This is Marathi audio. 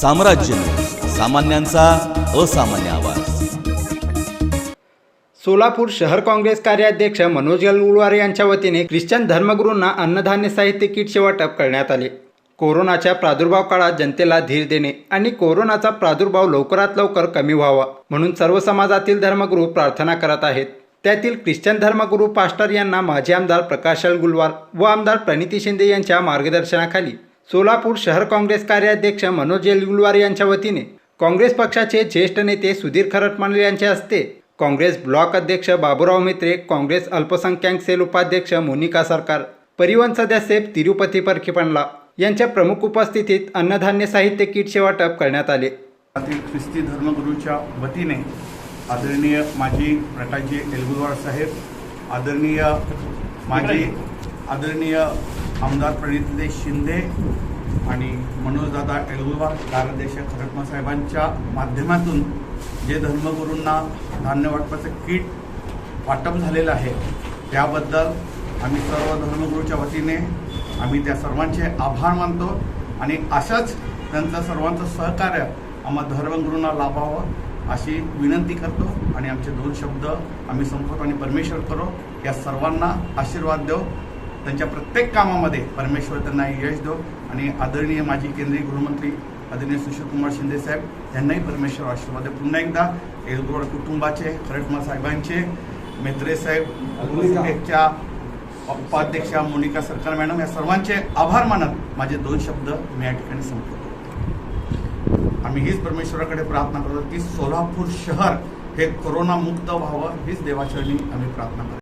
साम्राज्य सामान्यांचा असामान्य आवाज. सोलापूर शहर काँग्रेस कार्याध्यक्ष मनोज यलगुळवार यांच्या वतीने ख्रिश्चन धर्मगुरूंना अन्नधान्य साहित्य किटचे वाटप करण्यात आले. कोरोनाच्या प्रादुर्भाव काळात जनतेला धीर देणे आणि कोरोनाचा प्रादुर्भाव लवकरात लवकर कमी व्हावा म्हणून सर्व समाजातील धर्मगुरू प्रार्थना करत आहेत. त्यातील ख्रिश्चन धर्मगुरू पास्टर यांना माजी आमदार प्रकाश गुलवार व आमदार प्रणिती शिंदे यांच्या मार्गदर्शनाखाली सोलापूर शहर काँग्रेस कार्याध्यक्ष मनोज येलगुलवार यांच्या वतीने काँग्रेस पक्षाचे ज्येष्ठ नेते सुधीर खरटमांडले यांच्या हस्ते काँग्रेस ब्लॉक अध्यक्ष बाबूराव मित्रे काँग्रेस अल्पसंख्याक सेल उपाध्यक्ष मोनिका सरकार परिवहन सदस्य तिरुपती परखीपंडला यांच्या प्रमुख उपस्थितीत अन्नधान्य साहित्य किटचे वाटप करण्यात आले. ख्रिस्ती धर्मगुरूच्या वतीने आदरणीय माजी प्रकाशजी एलगुलवार साहेब आदरणीय माजी आदरणीय आमदार प्रणितले शिंदे आणि मनोजदादा एलगुलवार कार्याध्यक्ष खरटमा साहेबांच्या माध्यमातून जे धर्मगुरूंना धान्य वाटपाचं किट वाटप झालेलं आहे त्याबद्दल आम्ही सर्व धर्मगुरूच्या वतीने आम्ही त्या सर्वांचे आभार मानतो आणि अशाच त्यांचं सर्वांचं सहकार्य आम्हा धर्मगुरूंना लाभावं अशी विनंती करतो आणि आमचे दोन शब्द आम्ही संपवतो आणि परमेश्वर करो या सर्वांना आशीर्वाद देऊ त्यांच्या प्रत्येक कामामध्ये परमेश्वर त्यांना यश देऊ आणि आदरणीय माजी केंद्रीय गृहमंत्री आदरणीय सुशीलकुमार शिंदे साहेब यांनाही परमेश्वर आशीर्वाद पुन्हा एकदा एलगोड कुटुंबाचे खरटमा साहेबांचे मेत्रे साहेब उपाध्यक्षा मोनिका सरकार मॅडम या सर्वांचे आभार मानत माझे दोन शब्द मी या ठिकाणी संपवतो. आम्ही हीच परमेश्वराकडे प्रार्थना करतो की सोलापूर शहर हे कोरोनामुक्त व्हावं हीच देवाचरणी आम्ही प्रार्थना करतो.